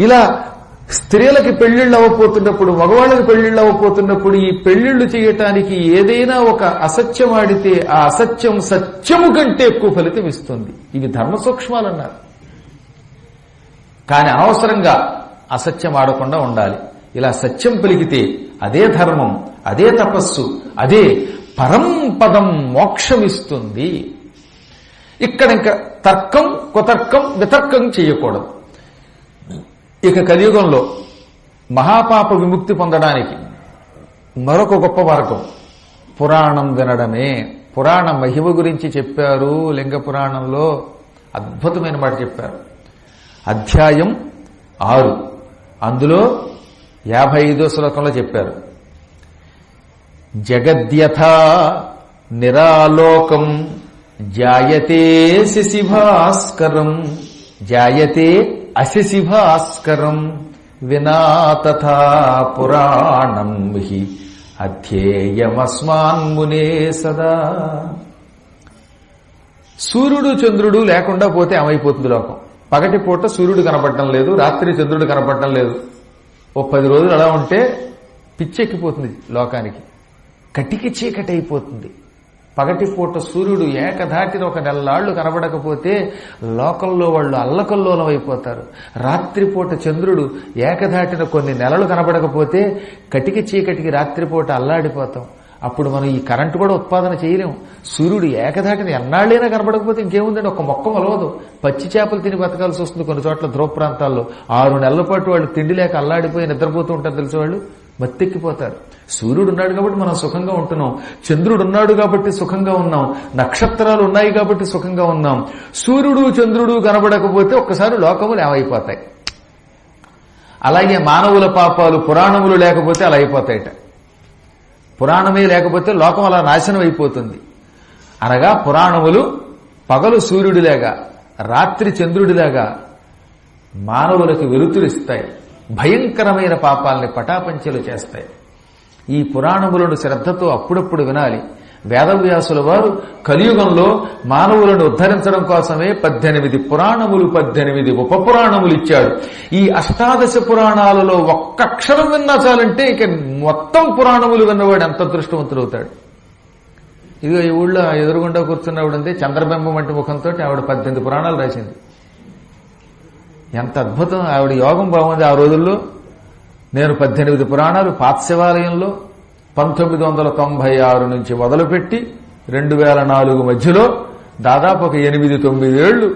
ఇలా స్త్రీలకి పెళ్ళిళ్ళు అవ్వపోతున్నప్పుడు మగవాళ్ళకి పెళ్ళిళ్ళు అవ్వపోతున్నప్పుడు ఈ పెళ్ళిళ్ళు చేయటానికి ఏదైనా ఒక అసత్యం ఆడితే ఆ అసత్యం సత్యము కంటే ఎక్కువ ఫలితం ఇస్తుంది. ఇవి ధర్మ సూక్ష్మాలన్నారు. కానీ అనవసరంగా అసత్యం ఆడకుండా ఉండాలి. ఇలా సత్యం పలికితే అదే ధర్మం అదే తపస్సు అదే పరంపదం మోక్షం ఇస్తుంది ఇక్కడ ఇంకా తర్కం కుతర్కం వితర్కం చేయకూడదు. ఇక కలియుగంలో మహాపాప విముక్తి పొందడానికి మరొక గొప్ప మార్గం పురాణం వినడమే. పురాణ మహిమ గురించి చెప్పారు లింగ పురాణంలో అద్భుతమైన మాట చెప్పారు. అధ్యాయం ఆరు. అందులో యాభై ఐదో శ్లోకంలో చెప్పారు. జగద్యథా నిరాలోకం జాయతే శిశిభాస్కరం జాయతే అశశిభాస్కరం వినా తథా పురాణం హి అధ్యేయమస్మాన్మునే సదా. సూర్యుడు చంద్రుడు లేకుండా పోతే ఏమైపోతుంది లోకం? పగటి పూట సూర్యుడు కనపడటం లేదు రాత్రి చంద్రుడు కనపడటం లేదు. ఓ పది రోజులు అలా ఉంటే పిచ్చెక్కిపోతుంది లోకానికి. కటికి చీకటి అయిపోతుంది పగటిపూట సూర్యుడు ఏకధాటిన ఒక నెలలాళ్ళు కనబడకపోతే లోకంలో వాళ్ళు అల్లకల్లోలం అయిపోతారు రాత్రిపూట చంద్రుడు ఏకధాటిన కొన్ని నెలలు కనబడకపోతే కటికి చీకటికి రాత్రిపూట అల్లాడిపోతాం. అప్పుడు మనం ఈ కరెంటు కూడా ఉత్పాదన చేయలేము సూర్యుడు ఏకధాటిన ఎన్నాళ్ళైనా కనబడకపోతే ఇంకేముందండి? ఒక మొక్క మొలవదు. పచ్చి చేపలు తిని బతకాల్సి వస్తుంది కొన్ని చోట్ల ధ్రువ ప్రాంతాల్లో. ఆరు నెలల పాటు వాళ్ళు తిండి లేక అల్లాడిపోయి నిద్రపోతూ ఉంటారు తెలిసి వాళ్ళు? మత్తెక్కిపోతారు. సూర్యుడు ఉన్నాడు కాబట్టి మనం సుఖంగా ఉంటున్నాం. చంద్రుడు ఉన్నాడు కాబట్టి సుఖంగా ఉన్నాం. నక్షత్రాలు ఉన్నాయి కాబట్టి సుఖంగా ఉన్నాం. సూర్యుడు చంద్రుడు కనబడకపోతే ఒక్కసారి లోకములు ఏమైపోతాయి? అలాగే మానవుల పాపాలు పురాణములు లేకపోతే అలా అయిపోతాయట. పురాణమే లేకపోతే లోకం అలా నాశనం అయిపోతుంది. అనగా పురాణములు పగలు సూర్యుడిలాగా రాత్రి చంద్రుడిలాగా మానవులకు వెలుతురిస్తాయి. భయంకరమైన పాపాలని పటాపంచలు చేస్తాయి. ఈ పురాణములను శ్రద్ధతో అప్పుడప్పుడు వినాలి. వేదవ్యాసుల వారు కలియుగంలో మానవులను ఉద్ధరించడం కోసమే పద్దెనిమిది పురాణములు పద్దెనిమిది ఉపపురాణములు ఇచ్చాడు ఈ అష్టాదశ పురాణాలలో ఒక్క అక్షరం విన్నా చాలంటే ఇక మొత్తం పురాణములు విన్నవాడు ఎంత అదృష్టవంతుడవుతాడు. ఇదిగో ఈ ఊళ్ళో ఎదురుగుండా కూర్చున్నవాడు ఉంది చంద్రబింబం వంటి ముఖంతో ఆవిడ పద్దెనిమిది పురాణాలు రాసింది. ఎంత అద్భుతం. ఆవిడ యోగం బాగుంది ఆ రోజుల్లో. నేను పద్దెనిమిది పురాణాలు పాత్శివాలయంలో పంతొమ్మిది వందల తొంభై ఆరు నుంచి మొదలుపెట్టి రెండు వేల నాలుగు మధ్యలో దాదాపు ఒక ఎనిమిది తొమ్మిది ఏళ్ళు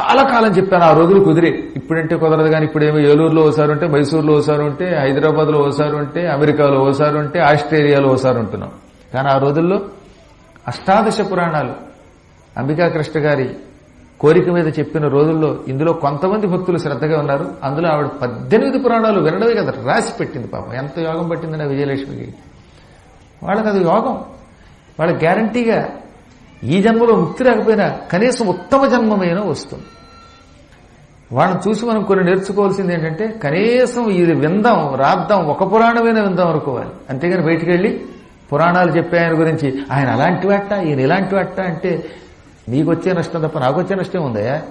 చాలా కాలం చెప్పాను ఆ రోజులు కుదిరే. ఇప్పుడంటే కుదరదు కానీ ఇప్పుడేమో ఏలూరులో ఓసారి ఉంటే మైసూరులో ఓసారి ఉంటే హైదరాబాద్లో ఓసారి ఉంటే అమెరికాలో ఓసారి ఉంటే ఆస్ట్రేలియాలో ఓసారి ఉంటున్నాం. కానీ ఆ రోజుల్లో అష్టాదశ పురాణాలు. అంబికాకృష్ణ గారి కోరిక మీద చెప్పిన రోజుల్లో ఇందులో కొంతమంది భక్తులు శ్రద్ధగా ఉన్నారు. అందులో ఆవిడ పద్దెనిమిది పురాణాలు వినడమే కదా రాసి పెట్టింది పాపం. ఎంత యోగం పట్టిందని ఆ విజయలక్ష్మికి? వాళ్ళకి అది యోగం. వాళ్ళ గ్యారంటీగా ఈ జన్మలో ముక్తి రాకపోయినా కనీసం ఉత్తమ జన్మమైన వస్తుంది. వాళ్ళని చూసి మనం కొన్ని నేర్చుకోవాల్సింది ఏంటంటే కనీసం ఇది విందాం రాద్దాం ఒక పురాణమైన విందాం అనుకోవాలి. అంతేగాని బయటికి వెళ్ళి పురాణాలు చెప్పే ఆయన గురించి ఆయన అలాంటి వాట ఈయన ఇలాంటి వాట అంటే నీకు వచ్చే నష్టం తప్ప నాకు వచ్చే నష్టం ఉందయా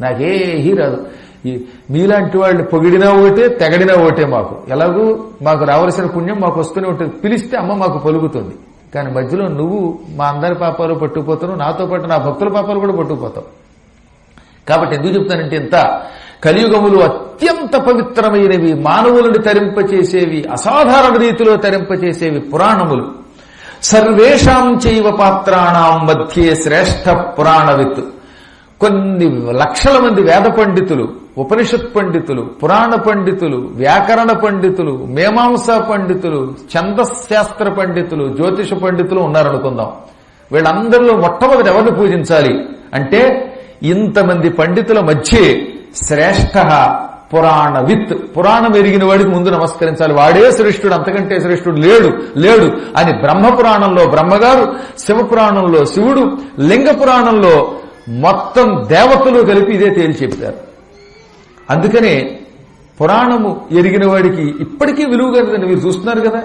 నాకేహీ రాదు. ఈ మీలాంటి వాళ్ళు పొగిడినా ఒకటే తెగడినా ఒకటే మాకు. ఎలాగూ మాకు రావలసిన పుణ్యం మాకు వస్తూనే ఉంటుంది. పిలిస్తే అమ్మ మాకు పలుకుతుంది. కానీ మధ్యలో నువ్వు మా అందరి పాపాలు పట్టుకుపోతావు నాతో పాటు నా భక్తుల పాపాలు కూడా పట్టుకుపోతావు. కాబట్టి ఎందుకు చెప్తానంటే ఇంత? కలియుగములు అత్యంత పవిత్రమైనవి మానవులను తరింపచేసేవి అసాధారణ రీతిలో తరింపచేసేవి పురాణములు. సర్వేషాం చైవ పాత్రాణం మధ్యే శ్రేష్ఠ పురాణవిత్. కొన్ని లక్షల మంది వేద పండితులు ఉపనిషత్ పండితులు పురాణ పండితులు వ్యాకరణ పండితులు మీమాంసా పండితులు ఛందశాస్త్ర పండితులు జ్యోతిష పండితులు ఉన్నారనుకుందాం. వీళ్ళందరిలో మొట్టమొదటి ఎవరిని పూజించాలి? అంటే ఇంతమంది పండితుల మధ్య శ్రేష్ఠ పురాణ విత్ పురాణం ఎరిగిన వాడికి ముందు నమస్కరించాలి. వాడే శ్రేష్ఠుడు అంతకంటే శ్రేష్ఠుడు లేడు. లేడు. అని బ్రహ్మ పురాణంలో బ్రహ్మగారు శివ పురాణంలో శివుడు లింగ పురాణంలో మొత్తం దేవతలు కలిపి ఇదే తేల్చి చెప్పారు. అందుకనే పురాణము ఎరిగిన వాడికి ఇప్పటికీ విలువ కదండి. మీరు చూస్తున్నారు కదా.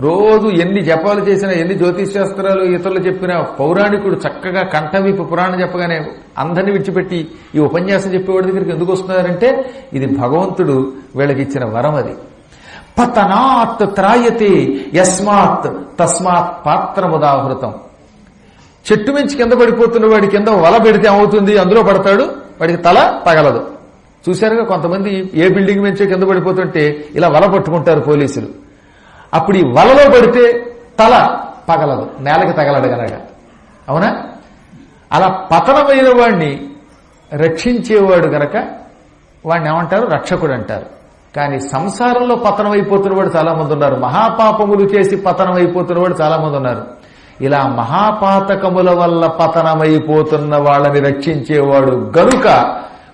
రోజు ఎన్ని జపాలు చేసినా ఎన్ని జ్యోతిష్ శాస్త్రాలు ఇతరులు చెప్పినా పౌరాణికుడు చక్కగా కంఠవీపు పురాణం చెప్పగానే అందరిని విడిచిపెట్టి ఈ ఉపన్యాసం చెప్పేవాడి దగ్గరికి ఎందుకు వస్తున్నారంటే ఇది భగవంతుడు వీళ్ళకి ఇచ్చిన వరం అది. పతనాత్ త్రాయతే యస్మాత్ తస్మాత్ పాత్రముదాహృతం. చెట్టు మించి కింద పడిపోతున్న వాడి కింద వల పెడితే ఏమవుతుంది? అందులో పడతాడు. వాడికి తల తగలదు. చూశారుగా కొంతమంది ఏ బిల్డింగ్ మించి కింద పడిపోతుంటే ఇలా వల పట్టుకుంటారు పోలీసులు. అప్పుడు ఈ వలలో పడితే తల పగలదు నేలకి తగలడు కనుక అవునా? అలా పతనమైన వాడిని రక్షించేవాడు గనక వాడిని ఏమంటారు? రక్షకుడు అంటారు. కానీ సంసారంలో పతనం అయిపోతున్న వాడు చాలామంది ఉన్నారు. మహాపాపములు చేసి పతనం అయిపోతున్న వాడు చాలామంది ఉన్నారు. ఇలా మహాపాతకముల వల్ల పతనమైపోతున్న వాళ్ళని రక్షించేవాడు గనుక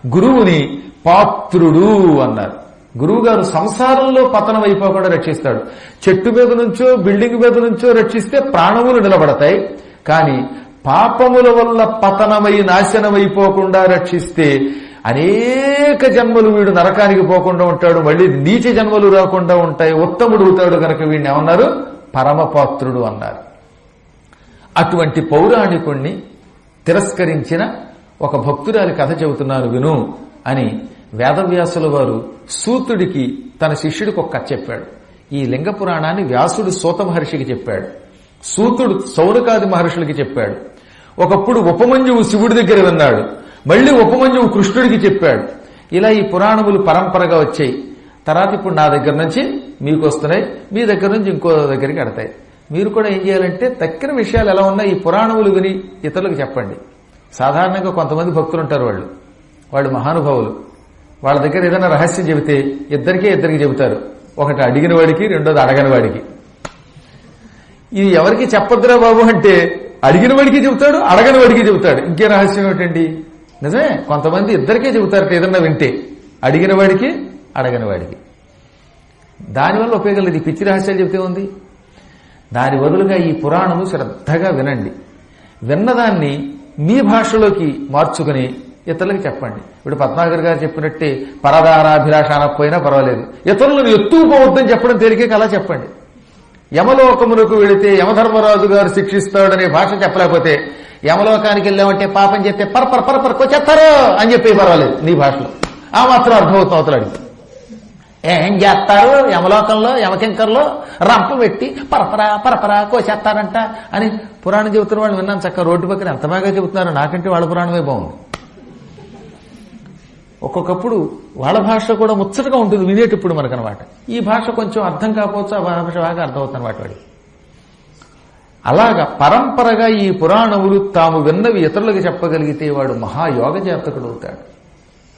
గురువుని పాత్రుడు అన్నారు. గురువుగారు సంసారంలో పతనం అయిపోకుండా రక్షిస్తాడు. చెట్టు మీద నుంచో బిల్డింగ్ మీద నుంచో రక్షిస్తే ప్రాణములు నిలబడతాయి. కానీ పాపముల వల్ల పతనమై నాశనమైపోకుండా రక్షిస్తే అనేక జన్మలు వీడు నరకానికి పోకుండా ఉంటాడు. మళ్ళీ నీచ జన్మలు రాకుండా ఉంటాయి. ఉత్తముడు అవుతాడు కనుక వీడిని ఏమన్నారు? పరమపాత్రుడు అన్నారు. అటువంటి పౌరాణికుణ్ణి తిరస్కరించిన ఒక భక్తురాలి కథ చెబుతున్నాను విను అని వేదవ్యాసుల వారు సూతుడికి తన శిష్యుడికి ఒక కథ చెప్పాడు. ఈ లింగ పురాణాన్ని వ్యాసుడు సూత మహర్షికి చెప్పాడు. సూతుడు సౌనకాది మహర్షులకి చెప్పాడు. ఒకప్పుడు ఉపమంజువు శివుడి దగ్గర విన్నాడు. మళ్ళీ ఉపమంజువు కృష్ణుడికి చెప్పాడు. ఇలా ఈ పురాణములు పరంపరగా వచ్చాయి. తర్వాత ఇప్పుడు నా దగ్గర నుంచి మీకు వస్తున్నాయి. మీ దగ్గర నుంచి ఇంకో దగ్గరికి ఎడతాయి మీరు కూడా ఏం చేయాలంటే తక్కిన విషయాలు ఎలా ఉన్నాయి ఈ పురాణములు విని ఇతరులకు చెప్పండి. సాధారణంగా కొంతమంది భక్తులు ఉంటారు వాళ్ళు. వాళ్ళు మహానుభావులు. వాళ్ళ దగ్గర ఏదైనా రహస్యం చెబితే ఇద్దరికే ఇద్దరికి చెబుతారు. ఒకటి అడిగిన వాడికి రెండోది అడగని వాడికి. ఇది ఎవరికి చెప్పద్దురా బాబు అంటే అడిగిన వాడికి చెబుతాడు అడగని వాడికి చెబుతాడు. ఇంకే రహస్యం ఏమిటండి? నిజమే కొంతమంది ఇద్దరికే చెబుతారట ఏదన్నా వింటే. అడిగిన వాడికి అడగని వాడికి. దానివల్ల ఉపయోగం లేదు. ఈ పిచ్చి రహస్యాలు చెబితే ఉంది. దాని బదులుగా ఈ పురాణము శ్రద్ధగా వినండి. విన్నదాన్ని మీ భాషలోకి మార్చుకుని ఇతరులకు చెప్పండి. ఇప్పుడు పద్మాగర్ గారు చెప్పినట్టే పరదారాభిలాష అనకపోయినా పర్వాలేదు. ఇతరులను ఎత్తుకుపోవద్దని చెప్పడం తేలికే అలా చెప్పండి. యమలోకమునకు వెళితే యమధర్మరాజు గారు శిక్షిస్తాడనే భాష చెప్పలేకపోతే యమలోకానికి వెళ్ళామంటే పాపం చేస్తే పరపర పరపర కొచ్చేస్తారు అని చెప్పి పర్వాలేదు నీ భాషలో. ఆ మాత్రం అర్థమవుతుంది అవతలాడికి ఏం చేస్తారు? యమలోకంలో యమకింకర్లో రంప పెట్టి పరపరా పరపరా కోసేస్తారంట అని పురాణం చెబుతున్న వాళ్ళు విన్నాను చక్క రోడ్డు పక్కన ఎంత బాగా చెబుతున్నారు నాకంటే వాళ్ళ పురాణమే బాగుంది. ఒక్కొక్కప్పుడు వాళ్ళ భాష కూడా ముచ్చటగా ఉంటుంది వినేటప్పుడు మనకనమాట. ఈ భాష కొంచెం అర్థం కాకపోవచ్చు ఆ భాష బాగా అర్థమవుతుంది అనమాట వాడికి. అలాగా పరంపరగా ఈ పురాణములు తాము విన్నవి ఇతరులకు చెప్పగలిగితే వాడు మహాయోగ జాతకుడు అవుతాడు.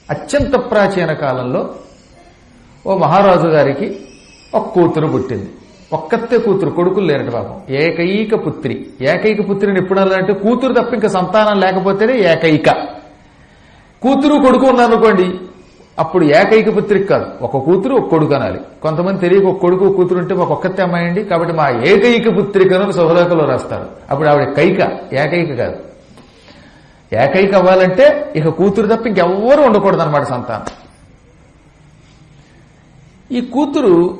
అత్యంత ప్రాచీన కాలంలో ఓ మహారాజు గారికి ఒక కూతురు పుట్టింది. ఒక్కతే కూతురు కొడుకులు లేరట పాపం. ఏకైక పుత్రి. ఏకైక పుత్రిని ఎప్పుడు అంటే కూతురు తప్ప ఇంకా సంతానం లేకపోతేనే ఏకైక. కూతురు కొడుకు ఉన్నారనుకోండి అప్పుడు ఏకైక పుత్రిక కాదు. ఒక కూతురు ఒక కొడుకు అనాలి. కొంతమంది తెలియక ఒక కొడుకు కూతురు ఉంటే మాకు ఒక్కతే అమ్మాయి అండి కాబట్టి మా ఏకైక పుత్రికను సౌలేఖలో రాస్తారు. అప్పుడు ఆవిడ కైక ఏకైక కాదు. ఏకైక అవ్వాలంటే ఇక కూతురు తప్ప ఇంకెవ్వరూ ఉండకూడదు అనమాట సంతానం. ఈ కూతురు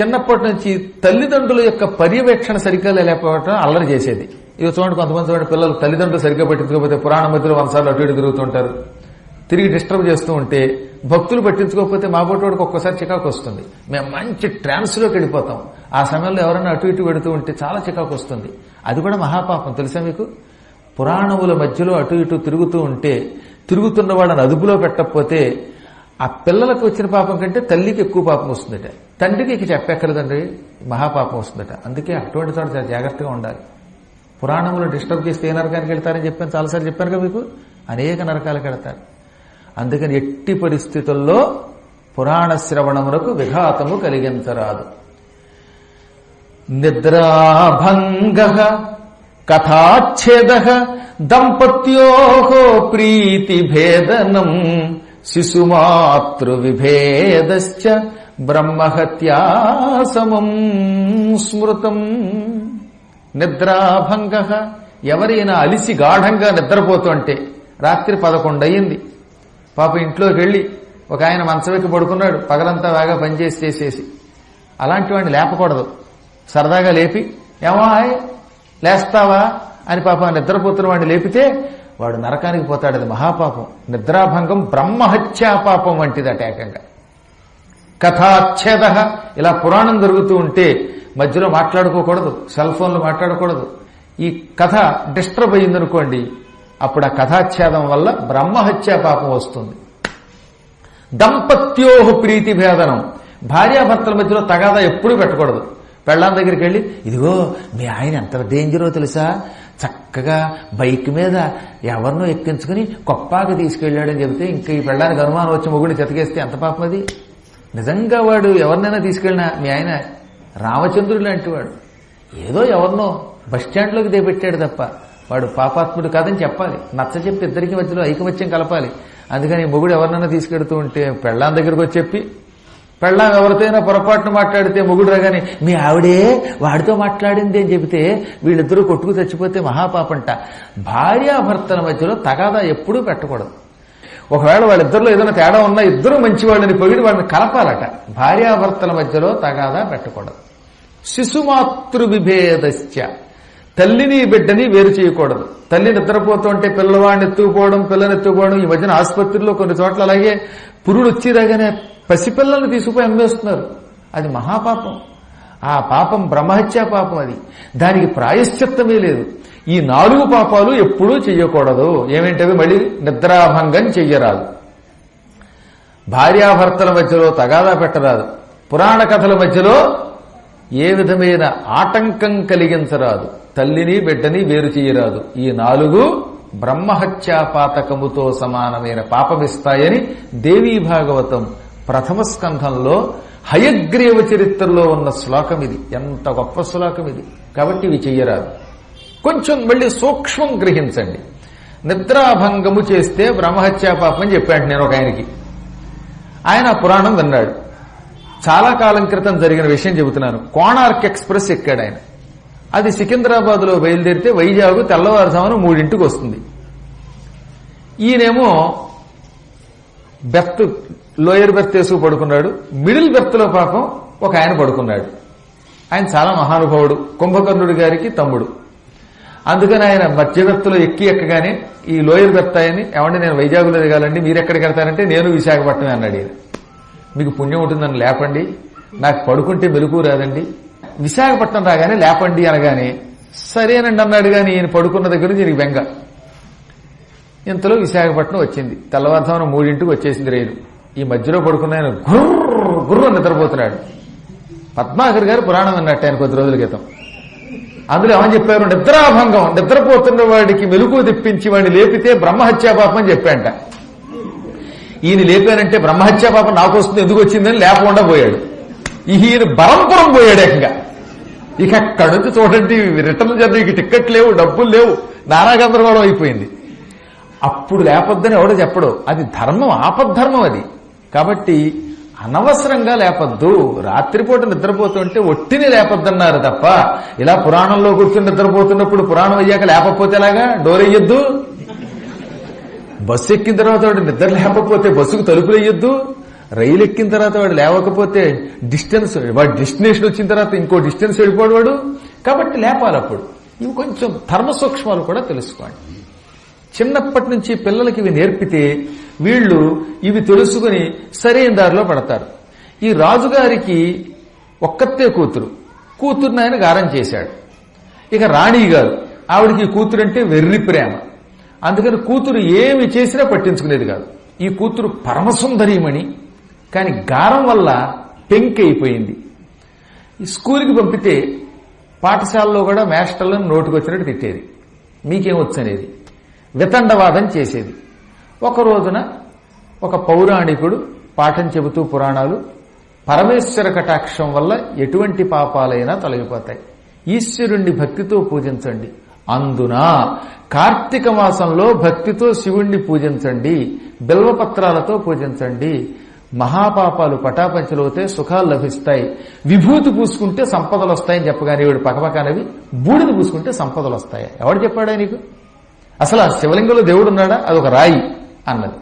చిన్నప్పటి నుంచి తల్లిదండ్రుల యొక్క పర్యవేక్షణ సరిగ్గా లేకపోవటం అల్లరి చేసేది. ఇక చూడండి కొంతమంది చూడండి పిల్లలు తల్లిదండ్రులు సరిగ్గా పట్టించుకోకపోతే పురాణ మధ్యలో వంశాలు అటు ఇటు తిరుగుతుంటారు. తిరిగి డిస్టర్బ్ చేస్తూ ఉంటే భక్తులు పట్టించుకోకపోతే మా వాడికి ఒక్కసారి చికాకు వస్తుంది. మేము మంచి ట్రాన్స్లోకి వెళ్ళిపోతాం. ఆ సమయంలో ఎవరైనా అటు ఇటు పెడుతూ ఉంటే చాలా చికాకు వస్తుంది. అది కూడా మహాపాపం. తెలుసా మీకు? పురాణముల మధ్యలో అటు ఇటు తిరుగుతూ ఉంటే తిరుగుతున్న వాళ్ళని అదుపులో పెట్టకపోతే ఆ పిల్లలకు వచ్చిన పాపం కంటే తల్లికి ఎక్కువ పాపం వస్తుందట. తండ్రికి ఇక చెప్పక్కర్లేదండి. మహాపాపం వస్తుందట. అందుకే అటువంటి చోట చాలా జాగ్రత్తగా ఉండాలి. పురాణములు డిస్టర్బ్ చేస్తే ఏ నరకానికి వెళ్తారని చెప్పాను చాలాసార్లు చెప్పాను కదా మీకు? అనేక నరకాలకు వెళతారు. అందుకని ఎట్టి పరిస్థితుల్లో పురాణ శ్రవణములకు విఘాతము కలిగించరాదు. నిద్రాభంగ కథాచ్ఛేద దంపత్యో ప్రీతిభేదనం శిశుమాతృ విభేదశ్చ బ్రహ్మహత్యాసమం స్మృతం. నిద్రాభంగ. ఎవరైనా అలిసి గాఢంగా నిద్రపోతుంటే రాత్రి పదకొండు అయ్యింది. పాప ఇంట్లోకి వెళ్ళి ఒక ఆయన మంచవెక్కి పడుకున్నాడు. పగలంతా బాగా పనిచేసి చేసేసి. అలాంటి వాడిని లేపకూడదు. సరదాగా లేపి ఏమో హాయ్ లేస్తావా? అని పాపం నిద్రపోతున్న వాడిని లేపితే వాడు నరకానికి పోతాడు అది మహాపాపం. నిద్రాభంగం బ్రహ్మహత్యా పాపం వంటిదట ఏకంగా కథాచ్ఛేద. ఇలా పురాణం జరుగుతూ ఉంటే మధ్యలో మాట్లాడుకోకూడదు సెల్ ఫోన్లు మాట్లాడకూడదు ఈ కథ డిస్టర్బ్ అయిందనుకోండి అప్పుడు ఆ కథాచ్ఛేదం వల్ల బ్రహ్మహత్యా పాపం వస్తుంది. దంపత్యోహ ప్రీతి భేదనం. భార్యాభర్తల మధ్యలో తగాదా ఎప్పుడూ పెట్టకూడదు. పెళ్ళాం దగ్గరికి వెళ్ళి ఇదిగో మీ ఆయన ఎంత డేంజరో తెలుసా? చక్కగా బైక్ మీద ఎవరినో ఎక్కించుకుని కొప్పాకి తీసుకెళ్ళాడని చెబితే ఇంకా ఈ పెళ్ళానికి అనుమానం వచ్చి మొగుడిని చెతకేస్తే ఎంత పాపం అది? నిజంగా వాడు ఎవరినైనా తీసుకెళ్ళినా మీ ఆయన రామచంద్రుడు లాంటి వాడు. ఏదో ఎవరినో బస్ స్టాండ్లోకి దిగబెట్టాడు తప్ప వాడు పాపాత్ముడు కాదని చెప్పాలి. నచ్చ చెప్పి ఇద్దరికి మధ్యలో ఐకమత్యం కలపాలి. అందుకని మొగుడు ఎవరినైనా తీసుకెడుతూ ఉంటే పెళ్ళాం దగ్గరకు వచ్చి చెప్పి పెళ్ళాం ఎవరితోనైనా పొరపాటున మాట్లాడితే మొగుడు రాగానే మీ ఆవిడే వాడితో మాట్లాడింది అని చెబితే వీళ్ళిద్దరూ కొట్టుకు చచ్చిపోతే మహాపాపంట. భార్యాభర్తల మధ్యలో తగాదా ఎప్పుడూ పెట్టకూడదు. ఒకవేళ వాళ్ళిద్దరిలో ఏదైనా తేడా ఉన్నా ఇద్దరు మంచి వాళ్ళని పొగిడి వాళ్ళని కలపాలట. భార్యాభర్తల మధ్యలో తగాదా పెట్టకూడదు. శిశుమాతృ విభేదశ్చ తల్లిని బిడ్డని వేరు చేయకూడదు. తల్లి నిద్రపోతుంటే పిల్లవాడిని ఎత్తుకుపోవడం పిల్లని ఎత్తుకుపోవడం ఈ మధ్యన ఆసుపత్రిలో కొన్ని చోట్ల అలాగే పురుడు వచ్చేదాగానే పసిపిల్లల్ని తీసుకుపోయి అమ్మేస్తున్నారు. అది మహాపాపం. ఆ పాపం బ్రహ్మహత్యా పాపం అది. దానికి ప్రాయశ్చిత్తమే లేదు. ఈ నాలుగు పాపాలు ఎప్పుడూ చెయ్యకూడదు. ఏమేంటవి? మళ్ళీ నిద్రాభంగం చెయ్యరాదు. భార్యాభర్తల మధ్యలో తగాదా పెట్టరాదు. పురాణ కథల మధ్యలో ఏ విధమైన ఆటంకం కలిగించరాదు. తల్లిని బిడ్డని వేరు చేయరాదు ఈ నాలుగు బ్రహ్మహత్యాపాతకముతో సమానమైన పాపమిస్తాయని దేవీ భాగవతం ప్రథమ స్కంధంలో హయగ్రీవ చరిత్రలో ఉన్న శ్లోకం ఇది ఎంత గొప్ప శ్లోకం ఇది కాబట్టి ఇవి చెయ్యరాదు. కొంచెం మళ్ళీ సూక్ష్మం గ్రహించండి. నిద్రాభంగము చేస్తే బ్రహ్మహత్యా పాపం అని చెప్పాడు నేను ఒక ఆయనకి. ఆయన పురాణం విన్నాడు. చాలా కాలం క్రితం జరిగిన విషయం చెబుతున్నాను. కోణార్క్ ఎక్స్ప్రెస్ ఎక్కాడు ఆయన. అది సికింద్రాబాద్లో బయలుదేరితే వైజాగ్ తెల్లవారుజామున మూడింటికి వస్తుంది. ఈయనేమో బెర్త్ లోయర్ బెర్త్ వేసుకు పడుకున్నాడు. మిడిల్ బెర్త్లో పాపం ఒక ఆయన పడుకున్నాడు. ఆయన చాలా మహానుభావుడు. కుంభకర్ణుడి గారికి తమ్ముడు. అందుకని ఆయన మధ్య ఎక్కి ఎక్కగానే ఈ లోయర్ బెర్త్ ఏమంటే నేను వైజాగ్లో దిగాలండి మీరు ఎక్కడికి వెళ్తారంటే నేను విశాఖపట్నం అన్నాడు ఈయన. మీకు పుణ్యం ఉంటుందని లేపండి నాకు పడుకుంటే మెలకు రాదండి. విశాఖపట్నం రాగానే లేపండి అనగానే సరేనండి అన్నాడు కానీ ఈయన పడుకున్న దగ్గర నుంచి ఈయనకి బెంగ. ఇంతలో విశాఖపట్నం వచ్చింది. తెల్లవారుజామున మూడింటికి వచ్చేసింది రైలు. ఈ మధ్యలో పడుకున్న ఆయన గుర్ర గుర్ర నిద్రపోతున్నాడు. పద్మాకర్ గారు పురాణం అన్నట్టు ఆయన కొద్ది రోజుల క్రితం. అందులో ఏమని చెప్పారు? నిద్రాభంగం. నిద్రపోతున్న వాడికి మెలుకు తెప్పించి వాడిని లేపితే బ్రహ్మహత్యా పాపం అని చెప్పాంట. ఈయన లేపానంటే బ్రహ్మహత్యా పాపం నాకు వస్తుంది ఎందుకు వచ్చిందని లేకుండా పోయాడు. ఈయన బరంపురం పోయాడు ఏకంగా. ఇక అక్కడి నుంచి చూడండి రిటర్న్ జర్నీకి టిక్కెట్ లేవు డబ్బులు లేవు నానాగందరగోళం అయిపోయింది. అప్పుడు లేపొద్దని ఎవడో చెప్పడు. అది ధర్మం ఆపద్ధర్మం అది. కాబట్టి అనవసరంగా లేపద్దు. రాత్రిపూట నిద్రపోతుంటే ఒట్టిని లేపద్దన్నారు తప్ప ఇలా పురాణంలో కూర్చుని నిద్రపోతున్నప్పుడు పురాణం అయ్యాక లేకపోతే ఎలాగా? డోర్ వేయొద్దు బస్సు ఎక్కిన తర్వాత వాడు నిద్ర లేకపోతే బస్సుకు తలుపులు వేయొద్దు రైలు ఎక్కిన తర్వాత వాడు లేవకపోతే డిస్టెన్స్ వాడు డెస్టినేషన్ వచ్చిన తర్వాత ఇంకో డిస్టెన్స్ వెళ్ళిపోడు వాడు. కాబట్టి లేపాలి అప్పుడు ఇవి కొంచెం ధర్మ సూక్ష్మాలు కూడా తెలుసుకోండి. చిన్నప్పటి నుంచి పిల్లలకి ఇవి నేర్పితే వీళ్ళు ఇవి తెలుసుకుని సరైన దారిలో పడతారు. ఈ రాజుగారికి ఒక్కతే కూతురు. కూతుర్ని ఆయన గారం చేశాడు. ఇక రాణి గారు ఆవిడికి ఈ కూతురు అంటే వెర్రి ప్రేమ. అందుకని కూతురు ఏమి చేసినా పట్టించుకునేది కాదు. ఈ కూతురు పరమసుందరీమణి కానీ గారం వల్ల పెంకైపోయింది. ఈ స్కూల్కి పంపితే పాఠశాలలో కూడా మాస్టర్లను నోటుకొచ్చినట్టు తిట్టేది. మీకేం వచ్చనేది? వితండవాదం చేసేది. ఒక రోజున ఒక పౌరాణికుడు పాఠం చెబుతూ పురాణాలు పరమేశ్వర కటాక్షం వల్ల ఎటువంటి పాపాలైనా తొలగిపోతాయి. ఈశ్వరుణ్ణి భక్తితో పూజించండి. అందున కార్తీక మాసంలో భక్తితో శివుణ్ణి పూజించండి బిల్వపత్రాలతో పూజించండి. మహాపాపాలు పటాపంచలవుతే సుఖాలు లభిస్తాయి. విభూతి పూసుకుంటే సంపదలు వస్తాయని చెప్పగానే వీడు పక్కపక్కనవి బూడిద పూసుకుంటే సంపదలు వస్తాయి. ఎవడు చెప్పాడా నీకు అసలు ఆ శివలింగంలో దేవుడు ఉన్నాడా? అది ఒక రాయి. అన్నది.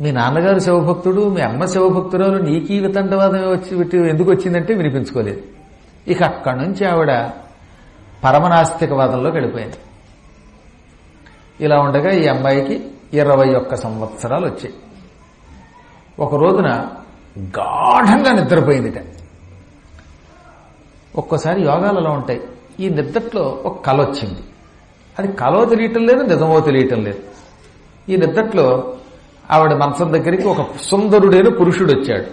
మీ నాన్నగారు శివభక్తుడు మీ అమ్మ శివభక్తురాలు నీకీ వితండవాదం వచ్చి ఎందుకు వచ్చిందంటే వినిపించుకోలేదు. ఇక అక్కడి నుంచి ఆవిడ పరమనాస్తికవాదంలోకి వెళ్ళిపోయింది. ఇలా ఉండగా ఈ అమ్మాయికి ఇరవై ఒక్క సంవత్సరాలు వచ్చాయి. ఒక రోజున గాఢంగా నిద్రపోయిందిట. ఒక్కోసారి యోగాలు అలా ఉంటాయి. ఈ నిద్రలో ఒక కల వచ్చింది. అది కలో తెలియటం లేదు నిజమో తెలియటం లేదు. ఈ నిద్దట్లో ఆవిడ మంచం దగ్గరికి ఒక సుందరుడైన పురుషుడు వచ్చాడు.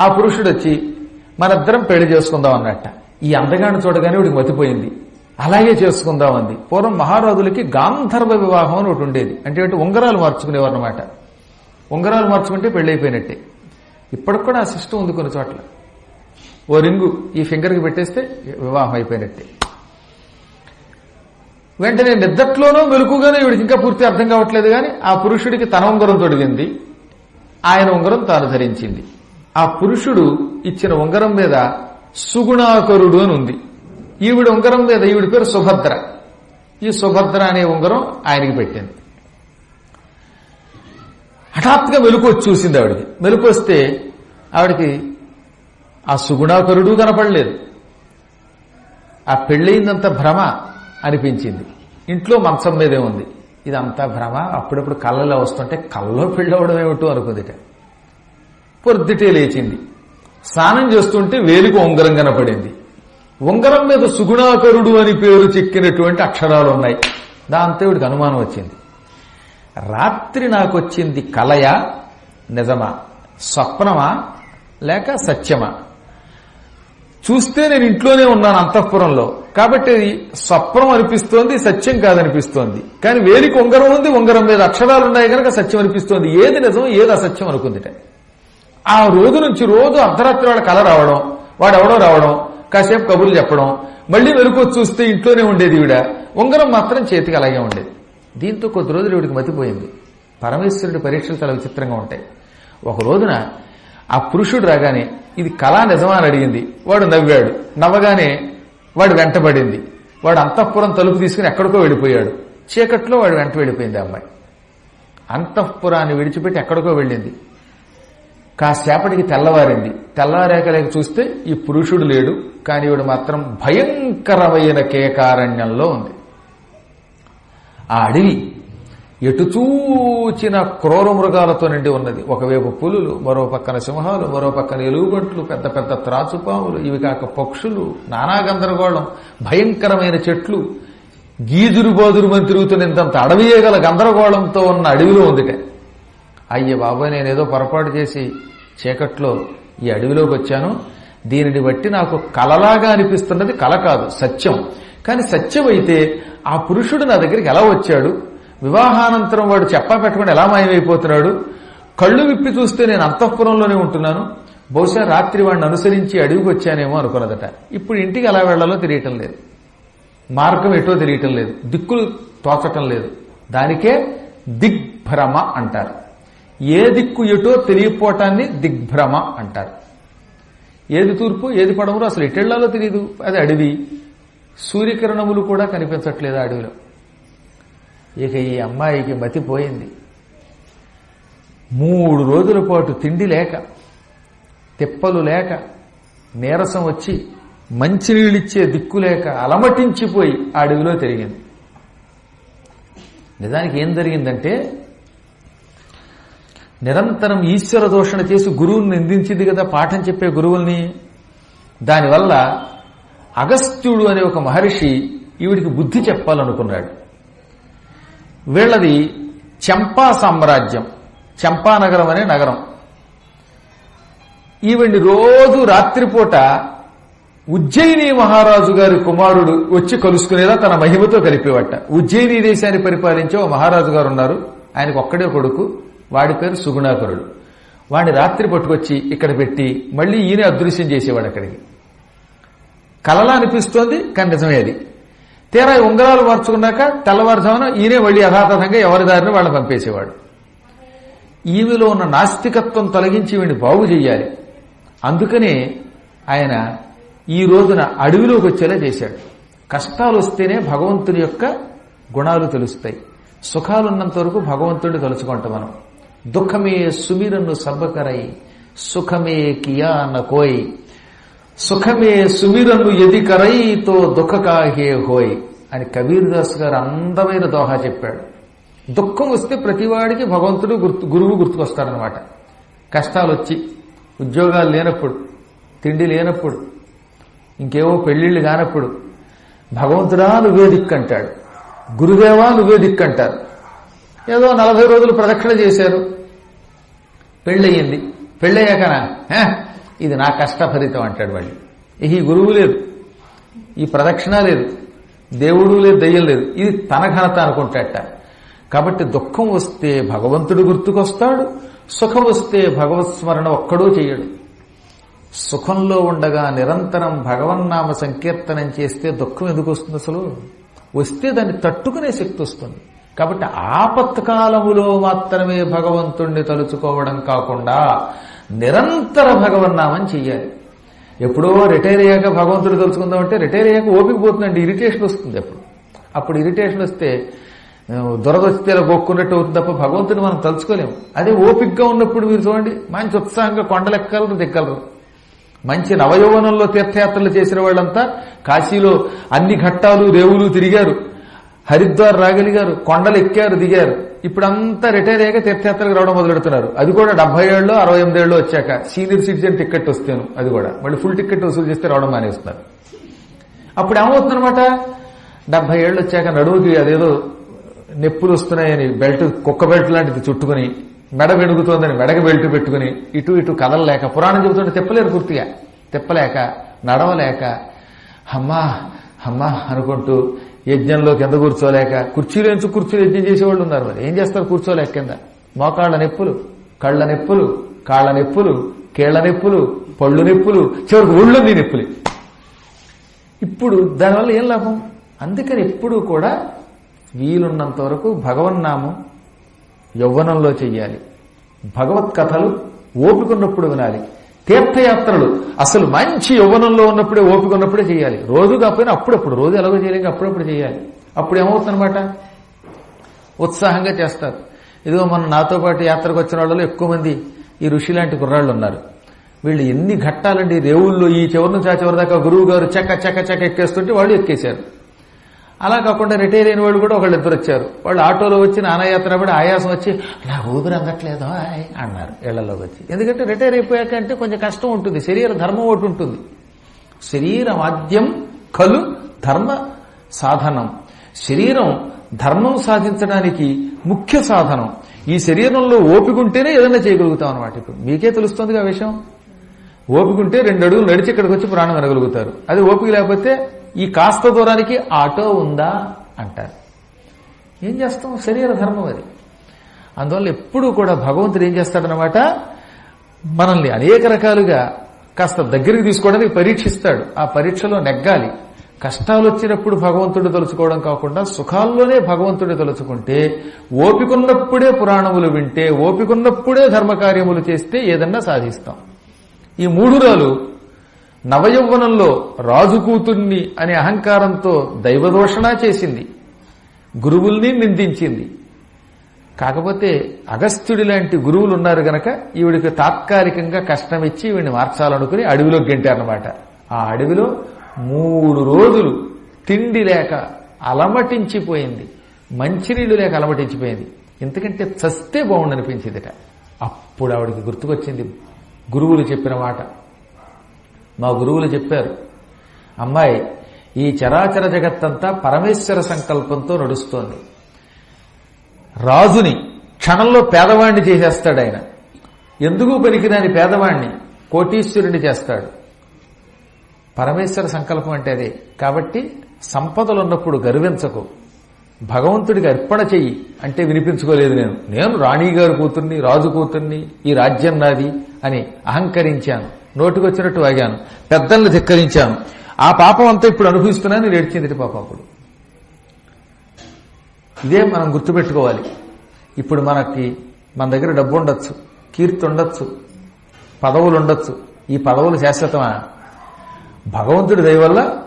ఆ పురుషుడు వచ్చి మనిద్దరం పెళ్ళి చేసుకుందాం అన్నట్ట. ఈ అందగాన్ని చూడగానే వీడికి మతిపోయింది. అలాగే చేసుకుందాం అంది. పూర్వం మహారాజులకి గాంధర్వ వివాహం అని ఒకటి ఉండేది. అంటే ఉంగరాలు మార్చుకునేవారు అనమాట ఉంగరాలు మార్చుకుంటే పెళ్ళైపోయినట్టే ఇప్పటికి కూడా ఆ సిస్టమ్ ఉంది కొన్ని చోట్ల. ఓ రింగు ఈ ఫింగర్కి పెట్టేస్తే వివాహం అయిపోయినట్టే. వెంటనే నిద్దట్లోనూ మెలుకుగానే వీడికి ఇంకా పూర్తి అర్థం కావట్లేదు కానీ ఆ పురుషుడికి తన ఉంగరం తొడిగింది. ఆయన ఉంగరం తాను ధరించింది. ఆ పురుషుడు ఇచ్చిన ఉంగరం మీద సుగుణాకరుడు అని ఉంది. ఈవిడ ఉంగరం మీద ఈవిడ పేరు సుభద్ర. ఈ సుభద్ర అనే ఉంగరం ఆయనకి పెట్టింది. హఠాత్తుగా మెలుకు వచ్చి చూసింది ఆవిడకి. మెలుకు వస్తే ఆవిడకి ఆ సుగుణాకరుడు కనపడలేదు. ఆ పెళ్ళయిందంత భ్రమ. అనిపించింది. ఇంట్లో మంచం మీదే ఉంది. ఇదంతా భ్రమ. అప్పుడప్పుడు కళ్ళలో వస్తుంటే కళ్ళలో పెళ్ళవడం ఏమిటో అనుకుందిట. పొద్దుటే లేచింది. స్నానం చేస్తుంటే వేలికి ఉంగరం కనపడింది. ఉంగరం మీద సుగుణాకరుడు అని పేరు చెక్కినటువంటి అక్షరాలు ఉన్నాయి దాంతో వీడికి అనుమానం వచ్చింది. రాత్రి నాకు వచ్చింది కలయ? నిజమా? స్వప్నమా? లేక సత్యమా? చూస్తే నేను ఇంట్లోనే ఉన్నాను అంతఃపురంలో. కాబట్టి స్వప్నం అనిపిస్తోంది సత్యం కాదనిపిస్తోంది. కానీ వేలికి ఉంగరం ఉంది ఉంగరం మీద అక్షరాలు ఉన్నాయి కనుక సత్యం అనిపిస్తోంది. ఏది నిజం ఏది అసత్యం అనుకుందిట ఆ రోజు నుంచి రోజు అర్ధరాత్రి వాడు కల రావడం వాడెవడో రావడం కాసేపు కబుర్లు చెప్పడం మళ్ళీ వెనుకొచ్చి చూస్తే ఇంట్లోనే ఉండేది ఈవిడ. ఉంగరం మాత్రం చేతికి అలాగే ఉండేది. దీంతో కొద్ది రోజులు ఈవిడికి మతిపోయింది. పరమేశ్వరుడి పరీక్షలు చాలా విచిత్రంగా ఉంటాయి. ఒక రోజున ఆ పురుషుడు రాగానే ఇది కళా నిజమా? అని అడిగింది. వాడు నవ్వాడు. నవ్వగానే వాడు వెంటబడింది. వాడు అంతఃపురం తలుపు తీసుకుని ఎక్కడికో వెళ్ళిపోయాడు. చీకట్లో వాడు వెంట వెళ్ళిపోయింది అమ్మాయి. అంతఃపురాన్ని విడిచిపెట్టి ఎక్కడికో వెళ్ళింది. కాసేపటికి తెల్లవారింది. తెల్లవారేకలేక చూస్తే ఈ పురుషుడు లేడు కానీ వీడు మాత్రం భయంకరమైన కేకారణ్యంలో ఉంది. ఆ అడవి ఎటుచూచిన క్రూర మృగాలతో నిండి ఉన్నది. ఒకవైపు పులులు మరో పక్కన సింహాలు మరో పక్కన ఎలుగుబంట్లు పెద్ద పెద్ద త్రాచుపాములు ఇవి కాక పక్షులు నానా గందరగోళం భయంకరమైన చెట్లు గీదురు బాదురు మంది తిరుగుతున్నంత అడవియే గల గందరగోళంతో ఉన్న అడవిలో ఉందిట. అయ్య బాబాయ్ నేనేదో పొరపాటు చేసి చీకట్లో ఈ అడవిలోకి వచ్చాను. దీనిని బట్టి నాకు కలలాగా అనిపిస్తున్నది. కల కాదు సత్యం. కానీ సత్యం అయితే ఆ పురుషుడు నా దగ్గరికి ఎలా వచ్చాడు? వివాహానంతరం వాడు చెప్పా పెట్టకుండా ఎలా మాయమైపోతున్నాడు? కళ్ళు విప్పి చూస్తే నేను అంతఃపురంలోనే ఉంటున్నాను. బహుశా రాత్రి వాడిని అనుసరించి అడవికి వచ్చానేమో అనుకున్నదట. ఇప్పుడు ఇంటికి ఎలా వెళ్ళాలో తెలియటం లేదు. మార్గం ఎటో తెలియటం లేదు. దిక్కులు తోచటం లేదు. దానికే దిగ్భ్రమ అంటారు. ఏ దిక్కు ఎటో తెలియపోవటాన్ని దిగ్భ్రమ అంటారు. ఏది తూర్పు ఏది పడమరు అసలు ఎటెళ్ళాలో తెలియదు అది అడవి. సూర్యకిరణములు కూడా కనిపించట్లేదు ఆ అడవిలో. ఇక ఈ అమ్మాయికి మతిపోయింది. మూడు రోజుల పాటు తిండి లేక తిప్పలు లేక నీరసం వచ్చి మంచినీళ్ళిచ్చే దిక్కు లేక అలమటించిపోయి ఆ అడవిలో తిరిగింది. నిజానికి ఏం జరిగిందంటే నిరంతరం ఈశ్వర దోషణ చేసి గురువుని నిందించింది కదా పాఠం చెప్పే గురువుల్ని. దానివల్ల అగస్త్యుడు అనే ఒక మహర్షి ఈవిడికి బుద్ధి చెప్పాలనుకున్నాడు. వీళ్ళది చంపా సామ్రాజ్యం. చంపానగరం అనే నగరం. ఈవిడ్ని రోజు రాత్రిపూట ఉజ్జయిని మహారాజు గారి కుమారుడు వచ్చి కలుసుకునేలా తన మహిమతో కలిపేవట. ఉజ్జయిని దేశాన్ని పరిపాలించే ఓ మహారాజు గారు ఉన్నారు. ఆయనకు ఒక్కడే కొడుకు వాడి పేరు సుగుణాకరుడు. వాడిని రాత్రి పట్టుకొచ్చి ఇక్కడ పెట్టి మళ్ళీ ఈయన అదృశ్యం చేసేవాడు అక్కడికి. కలలా అనిపిస్తోంది కానీ నిజమే అది. తీరా ఉంగరాలు మార్చుకున్నాక తెల్లవారుజామున ఈయనే మళ్ళీ యథాతథంగా ఎవరి దారిని వాళ్ళని పంపేసేవాడు. ఈమెలో ఉన్న నాస్తికత్వం తొలగించి వీడిని బాగు చెయ్యాలి. అందుకనే ఆయన ఈ రోజున అడవిలోకి వచ్చేలా చేశాడు. కష్టాలు వస్తేనే భగవంతుని యొక్క గుణాలు తెలుస్తాయి. సుఖాలున్నంత వరకు భగవంతుడిని తలుచుకుంటాం మనం. దుఃఖమే సుమిరను సబ్బకరై సుఖమే కియా కోయ్ సుఖమే సుమిరను ఎది కరైతో దుఃఖకాహే హోయ్ అని కబీర్దాస్ గారు అందమైన దోహా చెప్పాడు. దుఃఖం వస్తే ప్రతివాడికి భగవంతుడు గుర్తు గురువు గుర్తుకొస్తారనమాట కష్టాలు వచ్చి ఉద్యోగాలు లేనప్పుడు తిండి లేనప్పుడు ఇంకేవో పెళ్ళిళ్ళు కానప్పుడు భగవంతుడా నువ్వే దిక్కంటాడు గురుదేవా నువ్వే దిక్కంటారు ఏదో నలభై రోజులు ప్రదక్షిణ చేశారు. పెళ్ళయింది. పెళ్ళయ్యాకనా? ఇది నా కష్టఫలితం అంటాడు మళ్ళీ. ఈ గురువు లేదు. ఈ ప్రదక్షిణ లేదు. దేవుడు లేదు దయ్యం లేదు. ఇది తన ఘనత అనుకుంటాట కాబట్టి దుఃఖం వస్తే భగవంతుడు గుర్తుకొస్తాడు. సుఖం వస్తే భగవత్ స్మరణ ఒక్కడూ చేయడు. సుఖంలో ఉండగా నిరంతరం భగవన్నామ సంకీర్తనం చేస్తే దుఃఖం ఎందుకు వస్తుంది అసలు? వస్తే దాన్ని తట్టుకునే శక్తి వస్తుంది. కాబట్టి ఆపత్కాలములో మాత్రమే భగవంతుణ్ణి తలుచుకోవడం కాకుండా నిరంతర భగవన్నామం చెయ్యాలి. ఎప్పుడో రిటైర్ అయ్యాక భగవంతుడు తలుచుకుందాం అంటే రిటైర్ అయ్యాక ఓపిక పోతుందండి ఇరిటేషన్ వస్తుంది అప్పుడు అప్పుడు ఇరిటేషన్ వస్తే ఆ, దురద గొక్కున్నట్టు అవుతుంది తప్ప భగవంతుని మనం తలుచుకోలేము. అదే ఓపికగా ఉన్నప్పుడు మీరు చూడండి మంచి ఉత్సాహంగా కొండలెక్కగలరు దిక్కలరు. మంచి నవయౌవనంలో తీర్థయాత్రలు చేసిన వాళ్ళంతా కాశీలో అన్ని ఘట్టాలు రేవులు తిరిగారు. హరిద్వార్ రాగలిగారు కొండలు ఎక్కారు దిగారు. ఇప్పుడంతా రిటైర్ అయ్యాక తీర్థయాత్రకు రావడం మొదలెడుతున్నారు. అది కూడా డెబ్బై ఏళ్ళు అరవై ఎనిమిది ఏళ్ళు వచ్చాక సీనియర్ సిటిజన్ టికెట్ వస్తాను అది కూడా. మళ్ళీ ఫుల్ టికెట్ వసూలు చేస్తే రావడం మానేస్తున్నారు. అప్పుడు ఏమవుతుందనమాట డెబ్బై ఏళ్ళు వచ్చాక నడువుకి అదేదో నెప్పులు వస్తున్నాయని బెల్ట్ కుక్క బెల్ట్ లాంటిది చుట్టుకుని మెడ వెనుగుతోందని మెడకి బెల్ట్ పెట్టుకుని ఇటు ఇటు కదలలేక పురాణం చెబుతుంటే తిప్పలేరు పూర్తిగా. తిప్పలేక నడవలేక అమ్మా అమ్మా అనుకుంటూ యజ్ఞంలో కింద కూర్చోలేక కుర్చీలో ఎంచు కుర్చీలు యజ్ఞం చేసేవాళ్ళు ఉన్నారు మరి. ఏం చేస్తారు కూర్చోలేక కింద? మోకాళ్ళ నొప్పులు కళ్ళ నొప్పులు కాళ్ళ నొప్పులు కీళ్ళ నొప్పులు పళ్ళు నొప్పులు చివరికి ఒళ్ళు నీ నొప్పులు. ఇప్పుడు దానివల్ల ఏం లాభం? అందుకని ఎప్పుడూ కూడా వీలున్నంత వరకు భగవన్నామం యవ్వనంలో చెయ్యాలి. భగవత్ కథలు ఓపికన్నప్పుడు వినాలి. తీర్థయాత్రలు. అసలు మంచి యవ్వనంలో ఉన్నప్పుడే ఓపిక ఉన్నప్పుడే చేయాలి. రోజు కాకపోయినా అప్పుడప్పుడు రోజు ఎలాగో చేయలేక అప్పుడప్పుడు చేయాలి. అప్పుడు ఏమవుతుందనమాట ఉత్సాహంగా చేస్తారు. ఇదిగో మనం నాతో పాటు యాత్రకు వచ్చిన వాళ్ళలో ఎక్కువ మంది ఈ ఋషి లాంటి కుర్రాళ్ళు ఉన్నారు. వీళ్ళు ఎన్ని ఘట్టాలండి రేవుల్లో ఈ చివరి నుంచి ఆ చివరి దాకా గురువు గారు చెక్క చెక్క చెక్క ఎక్కేస్తుంటే వాళ్ళు ఎక్కేశారు. అలా కాకుండా రిటైర్ అయిన వాళ్ళు కూడా ఒకళ్ళు ఇద్దరు వచ్చారు. వాళ్ళు ఆటోలో వచ్చి నానయాత్ర పడి ఆయాసం వచ్చి నా ఊపిరి అందట్లేదు అన్నారు ఇళ్ళలోకి వచ్చి. ఎందుకంటే రిటైర్ అయిపోయాక అంటే కొంచెం కష్టం ఉంటుంది. శరీర ధర్మం ఒకటి ఉంటుంది. శరీరం ఆద్యం కలు ధర్మ సాధనం. శరీరం ధర్మం సాధించడానికి ముఖ్య సాధనం. ఈ శరీరంలో ఓపికంటేనే ఏదైనా చేయగలుగుతాం అనమాట ఇప్పుడు మీకే తెలుస్తుంది ఆ విషయం? ఓపికంటే రెండు అడుగులు నడిచి ఇక్కడికి వచ్చి ప్రాణం వినగలుగుతారు. అది ఓపిక లేకపోతే ఈ కాస్త దూరానికి ఆటో ఉందా అంటారు. ఏం చేస్తాం? శరీర ధర్మం అది. అందువల్ల ఎప్పుడూ కూడా భగవంతుడు ఏం చేస్తాడనమాట మనల్ని అనేక రకాలుగా కాస్త దగ్గరికి తీసుకోవడానికి పరీక్షిస్తాడు. ఆ పరీక్షలో నెగ్గాలి. కష్టాలు వచ్చినప్పుడు భగవంతుడు తలుచుకోవడం కాకుండా సుఖాల్లోనే భగవంతుడు తలుచుకుంటే ఓపికన్నప్పుడే పురాణములు వింటే ఓపికన్నప్పుడే ధర్మకార్యములు చేస్తే ఏదన్నా సాధిస్తాం. ఈ మూడురాలు నవయౌవనంలో రాజు కూతుర్ని అనే అహంకారంతో దైవదోషణ చేసింది. గురువుల్ని నిందించింది. కాకపోతే అగస్త్యుడి లాంటి గురువులు ఉన్నారు గనక ఈవిడికి తాత్కాలికంగా కష్టం ఇచ్చి ఈవిడిని మార్చాలనుకుని అడవిలో గెంటారనమాట ఆ అడవిలో మూడు రోజులు తిండి లేక అలమటించిపోయింది. మంచినీళ్ళు లేక అలమటించిపోయింది. ఎందుకంటే చస్తే బాగుండనిపించిందిట. అప్పుడు ఆవిడికి గుర్తుకొచ్చింది గురువులు చెప్పిన మాట. మా గురువులు చెప్పారు. అమ్మాయి ఈ చరాచర జగత్తంతా పరమేశ్వర సంకల్పంతో నడుస్తోంది. రాజుని క్షణంలో పేదవాణ్ణి చేసేస్తాడు ఆయన. ఎందుకు పనికిరాని పేదవాణ్ణి? కోటీశ్వరుని చేస్తాడు. పరమేశ్వర సంకల్పం అంటే అదే. కాబట్టి సంపదలు ఉన్నప్పుడు గర్వించకు. భగవంతుడికి అర్పణ చెయ్యి అంటే వినిపించుకోలేదు నేను. నేను రాణిగారు కూతుర్ని రాజు కూతుర్ని ఈ రాజ్యం నాది అని అహంకరించాను. నోటికొచ్చినట్టు వాగాను. పెద్దల్ని ధిక్కరించాను. ఆ పాపం అంతా ఇప్పుడు అనుభవిస్తున్నాను నేను ఏడ్చింది పాపం అప్పుడు. ఇదే మనం గుర్తుపెట్టుకోవాలి. ఇప్పుడు మనకి మన దగ్గర డబ్బు ఉండొచ్చు కీర్తి ఉండొచ్చు పదవులు ఉండొచ్చు ఈ పదవులు శాశ్వతమా? భగవంతుడి దయవల్ల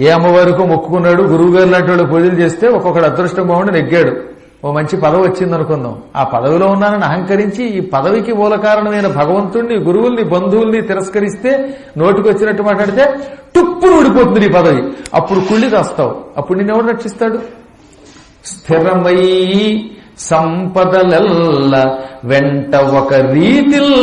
ఏ అమ్మవారికో మొక్కుకున్నాడు గురువుగారు లాంటి వాళ్ళు పూజలు చేస్తే ఒక్కొక్కడు అదృష్టం బాగుండి నెగ్గాడు. ఓ మంచి పదవి వచ్చింది అనుకుందాం ఆ పదవిలో ఉన్నానని అహంకరించి ఈ పదవికి మూల కారణమైన భగవంతుణ్ణి గురువుల్ని బంధువుల్ని తిరస్కరిస్తే నోటికి వచ్చినట్టు మాట్లాడితే టుప్పును ఊడిపోతుంది నీ పదవి. అప్పుడు కుళ్ళి రాస్తావు అప్పుడు నిన్నెవడు రక్షిస్తాడు? స్థిరమై సంపదలల్ల వెంట ఒక రీతిల్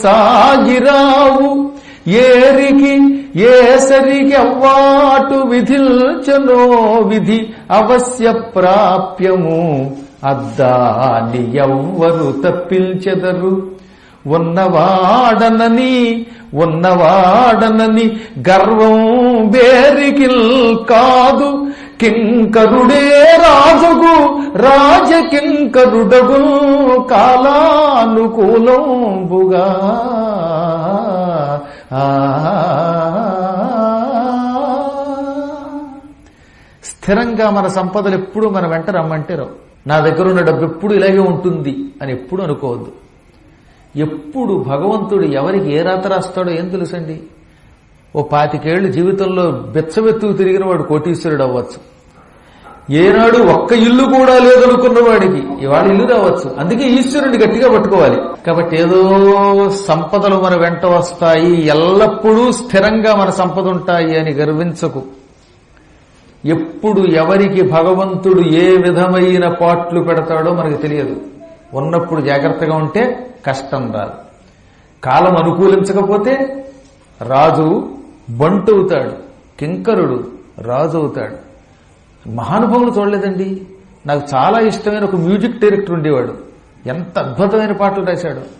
సాగిరావు. ఏరికి ఏసరికి అవ్వాటు విధిల్చనో విధి అవశ్య ప్రాప్యము. అద్దాని ఎవ్వరు తప్పించెదరు. ఉన్నవాడనని ఉన్నవాడనని గర్వం బేరికిల్ కాదు. కింకరుడే రాజుగు రాజకింకరుడగు కాలానుకూలంబుగా. స్థిరంగా మన సంపదలు ఎప్పుడు మన వెంట రమ్మంటే రావు. నా దగ్గర ఉన్న డబ్బు ఎప్పుడు ఇలాగే ఉంటుంది అని ఎప్పుడు అనుకోవద్దు. ఎప్పుడు భగవంతుడు ఎవరికి ఏ రాత రాస్తాడో ఏం తెలుసండి? ఓ పాతికేళ్ళు జీవితంలో బెచ్చబెత్తుకు తిరిగిన వాడు కోటీశ్వరుడు అవ్వచ్చు. ఏనాడు ఒక్క ఇల్లు కూడా లేదనుకున్న వాడికి ఇవాళ ఇల్లు రావచ్చు. అందుకే ఈశ్వరుని గట్టిగా పట్టుకోవాలి. కాబట్టి ఏదో సంపదలు మన వెంట వస్తాయి. ఎల్లప్పుడూ స్థిరంగా మన సంపద ఉంటాయి అని గర్వించకు. ఎప్పుడు ఎవరికి భగవంతుడు ఏ విధమైన పాట్లు పెడతాడో మనకు తెలియదు. ఉన్నప్పుడు జాగ్రత్తగా ఉంటే కష్టం రాదు. కాలం అనుకూలించకపోతే రాజు బంటవుతాడు కింకరుడు రాజు అవుతాడు మహానుభావులు చూడలేదండి. నాకు చాలా ఇష్టమైన ఒక మ్యూజిక్ డైరెక్టర్ ఉండేవాడు. ఎంత అద్భుతమైన పాటలు రాశాడు.